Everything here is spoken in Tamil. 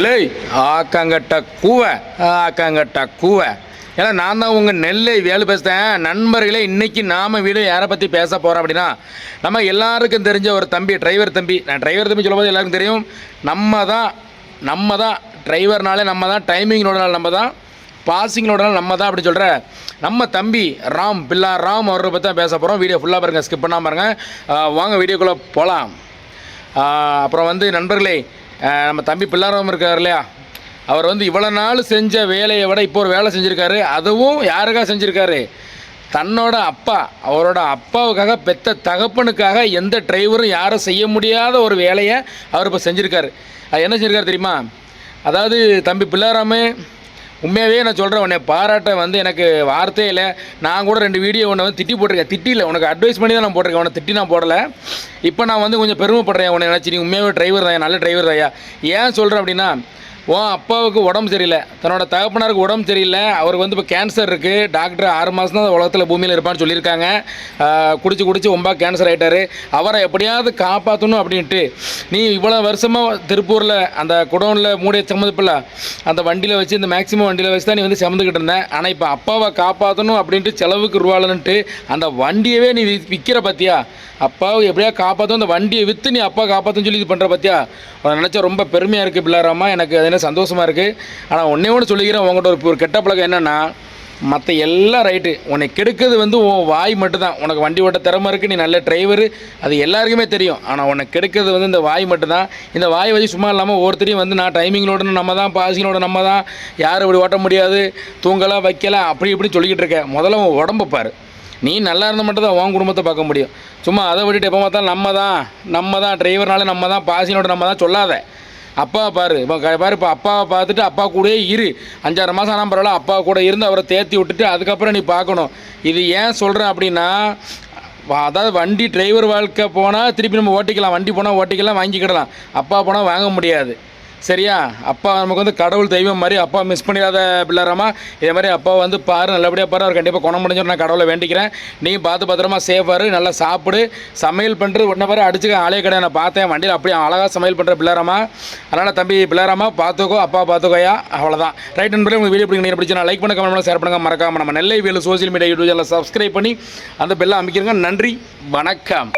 இல்லை ஆக்காங்கட்ட கூவை ஆக்காங்கட்ட கூவை. ஏன்னா நான் தான் உங்கள் நெல்லை வேலை பேசுகிறேன் நண்பர்களே இன்றைக்கி நாம் வீடு யாரை பற்றி பேச போகிறோம் அப்படின்னா நம்ம எல்லாருக்கும் தெரிஞ்ச ஒரு தம்பி டிரைவர் தம்பி. நான் டிரைவர் தம்பி சொல்லும்போது எல்லாருக்கும் தெரியும். நம்ம தான் நம்ம தான் டிரைவர்னாலே நம்ம தான் டைமிங்னோட நம்ம தான் பாசிங்களோட நம்ம தான் அப்படி சொல்கிற நம்ம தம்பி ராம் பில்லா ராம் அவரை பற்றி தான் பேச போகிறோம் வீடியோ ஃபுல்லாக பாருங்கள் ஸ்கிப் பண்ணாமல் பாருங்கள் வாங்க வீடியோக்குள்ளே போகலாம் அப்புறம் வந்து நண்பர்களே நம்ம தம்பி பிள்ளாரம் இருக்கார் இல்லையா? அவர் வந்து இவ்வளோ நாள் செஞ்ச வேலையை விட இப்போ ஒரு வேலை செஞ்சுருக்காரு. அதுவும் யாருக்காக செஞ்சுருக்காரு? தன்னோட அப்பா அவரோட அப்பாவுக்காக பெத்த தகப்பனுக்காக எந்த டிரைவரும் யாரும் செய்ய முடியாத ஒரு வேலையை அவர் இப்போ செஞ்சுருக்காரு. அது என்ன செஞ்சுருக்காரு தெரியுமா? அதாவது தம்பி பிள்ளாராமே உண்மையாகவே நான் சொல்கிறேன் உன்னை பாராட்ட வந்து எனக்கு வார்த்தையில் நான் கூட ரெண்டு வீடியோ ஒன்று வந்து திட்டி போட்டிருக்கேன். திட்டியில் உனக்கு அட்வைஸ் பண்ணி தான் நான் போட்டிருக்கேன். உன்னை திட்டி நான் போடலை. இப்போ நான் வந்து கொஞ்சம் பெருமைப்படுறேன் உன்னை நினச்சி. நீ உண்மையாகவே டிரைவர் தான் நல்ல டிரைவர் தான் ஏன் சொல்கிறேன் அப்படின்னா உன் அப்பாவுக்கு உடம்பு சரியில்லை. தன்னோட தகப்பனாருக்கு உடம்பு சரியில்லை. அவருக்கு வந்து இப்போ கேன்சர் இருக்குது டாக்டர் ஆறு மாதம் தான் உலகத்தில் பூமியில் இருப்பான்னு சொல்லியிருக்காங்க. குடிச்சு குடிச்சு ரொம்ப கேன்சர் ஆகிட்டாரு அவரை எப்படியாவது காப்பாற்றணும் அப்படின்ட்டு. நீ இவ்வளோ வருஷமாக திருப்பூரில் அந்த குடோனில் மூடிய சம்மதிப்பில்ல அந்த வண்டியில் வச்சு இந்த மேக்ஸிமம் வண்டியில் வச்சு தான் நீ வந்து சமந்துக்கிட்டு இருந்தேன். ஆனால் இப்போ அப்பாவை காப்பாற்றணும் அப்படின்ட்டு செலவுக்கு ரூபாலன்ட்டு அந்த வண்டியவே நீ விற்கிற பார்த்தியா அப்பாவை எப்படியா காப்பாற்றும் அந்த வண்டியை விற்று நீ அப்பா காப்பாற்றுன்னு சொல்லி இது பண்ணுற பார்த்தியா உன்னை நினச்சா ரொம்ப பெருமையாக இருக்குது பிள்ளாராமா எனக்கு பார்த்தீங்கன்னா சந்தோஷமாக இருக்குது ஆனால் ஒன்றே ஒன்று சொல்லிக்கிறேன் உங்கள்கிட்ட ஒரு ஒரு கெட்ட பழக்கம் என்னென்னா மற்ற எல்லாம் ரைட்டு உன்னை கெடுக்கிறது வந்து உன் வாய் மட்டும்தான். உனக்கு வண்டி ஓட்ட திறமை இருக்குது நீ நல்ல டிரைவரு அது எல்லாருக்குமே தெரியும். ஆனால் உன்னை கெடுக்கிறது வந்து இந்த வாய் மட்டும்தான். இந்த வாய் வச்சு சும்மா இல்லாமல் ஒவ்வொருத்தரையும் வந்து நான் டைமிங்களோட நம்ம தான் பாசிங்களோட நம்ம தான். யாரும் இப்படி ஓட்ட முடியாது. தூங்கலாம் வைக்கலாம் அப்படி இப்படி சொல்லிக்கிட்டு இருக்கேன் முதல்ல உன் உடம்பு பாரு. நீ நல்லா இருந்தால் மட்டும் தான் உன் குடும்பத்தை பார்க்க முடியும். சும்மா அதை விட்டுட்டு எப்போ பார்த்தாலும் நம்ம தான் நம்ம தான் டிரைவர்னால நம்ம தான் பாசினோட நம்ம தான் சொல்லாத. அப்பாவை பாரு இப்போ பாரு இப்போ அப்பாவை பார்த்துட்டு அப்பா கூடயே இரு. அஞ்சாறு மாதம் ஆனால் பரவாயில்ல அப்பா கூட இருந்து அவரை தேர்த்தி விட்டுட்டு அதுக்கப்புறம் நீ பார்க்கணும். இது ஏன் சொல்கிறேன் அப்படின்னா அதாவது வண்டி டிரைவர் வாழ்க்கை போனால் திருப்பி நம்ம ஓட்டிக்கலாம் வண்டி போனால் ஓட்டிக்கலாம் வாங்கிக்கிடலாம். அப்பா போனால் வாங்க முடியாது. சரியா? அப்பா நமக்கு வந்து கடவுள் தெய்வம் மாதிரி அப்பா மிஸ் பண்ணிடாத பிள்ளைராமா இதே மாதிரி அப்பா வந்து பாரு நல்லபடியாக பாரு அவர் கண்டிப்பாக குணம் முடிஞ்சு நான் கடவுளை வேண்டிக்கிறேன். நீ பார்த்து பத்திரமா சேஃபாரு நல்லா சாப்பிடு. சமையல் பண்ணுறது உடனே பாரு அடிச்சுக்க ஆளே கிடையாது. நான் பார்த்தேன் வண்டியில் அப்படியே அழகாக சமையல் பண்ணுற பிள்ளைராமா அதனால் தம்பி பிள்ளைராமா பார்த்துக்கோ அப்பா பார்த்துக்கோயா. அவ்வளோதான் ரைட் நண்பர்களே உங்களுக்கு வீடியோ பிடிங்க பிடிச்சி நான் லைக் பண்ண கமெண்ட் பண்ண ஷேர் பண்ணுங்க மறக்காமல் நம்ம Nellai Velu social media YouTube channel subscribe பண்ணி அந்த பெல்லை அமைக்கிறங்க நன்றி வணக்கம்.